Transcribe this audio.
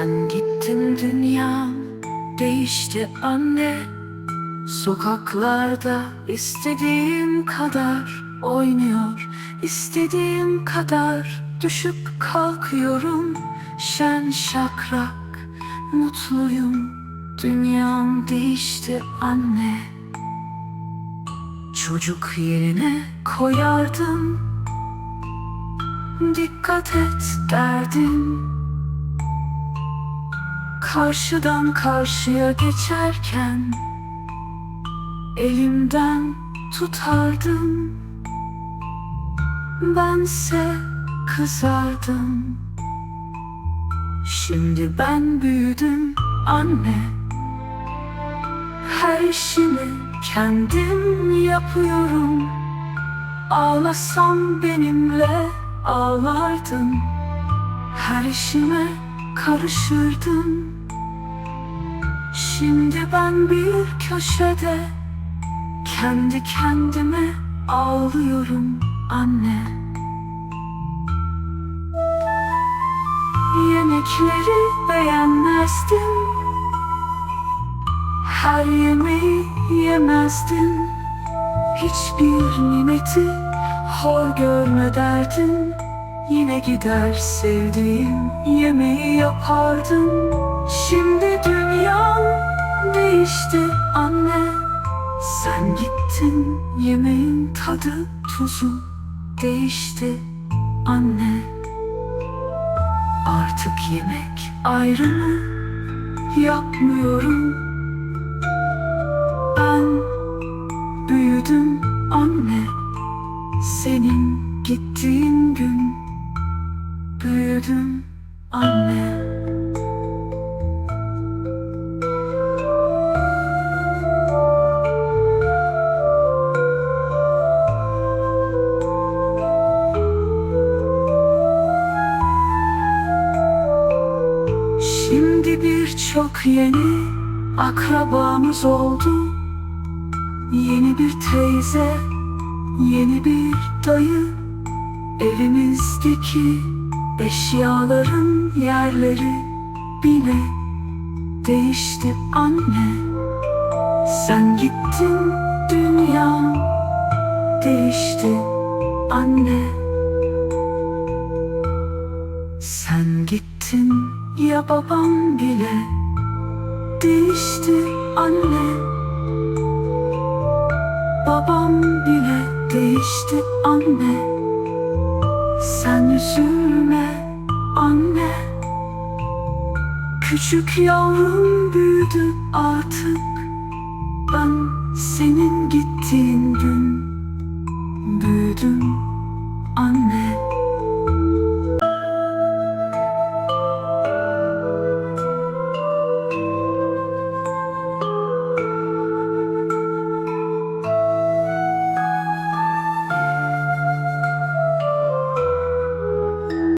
Sen gittin dünyam değişti anne. Sokaklarda istediğim kadar oynuyor istediğim kadar düşüp kalkıyorum. Şen şakrak mutluyum. Dünyam değişti anne. Çocuk yerine koyardım. Dikkat et derdim Karşıdan karşıya geçerken Elimden tutardım Bense kızardım. Şimdi ben büyüdüm anne. Her işimi kendim yapıyorum. Ağlasam benimle ağlardın. Her işime karışırdın Şimdi ben bir köşede Kendi kendime ağlıyorum anne. Yemekleri beğenmezdim Her yemeği yemezdim. Hiçbir nimeti hor görme derdin Yine gider sevdiğim yemeği yapardım Şimdi dünyam değişti anne. Sen gittin yemeğin tadı tuzu değişti anne. Artık yemek ayrımı yapmıyorum. Ben büyüdüm anne. Senin gittiğin gün büyüdüm anne Şimdi birçok yeni akrabamız oldu. Yeni bir teyze, yeni bir dayı. Evimizdeki eşyaların yerleri bile değişti anne. Sen gittin dünya değişti anne. Sen gittin ya babam bile değişti anne. Babam bile değişti anne. Sen üzülme anne. Küçük yavrum büyüdü artık. Ben senin gittiğin gün büyüdüm anne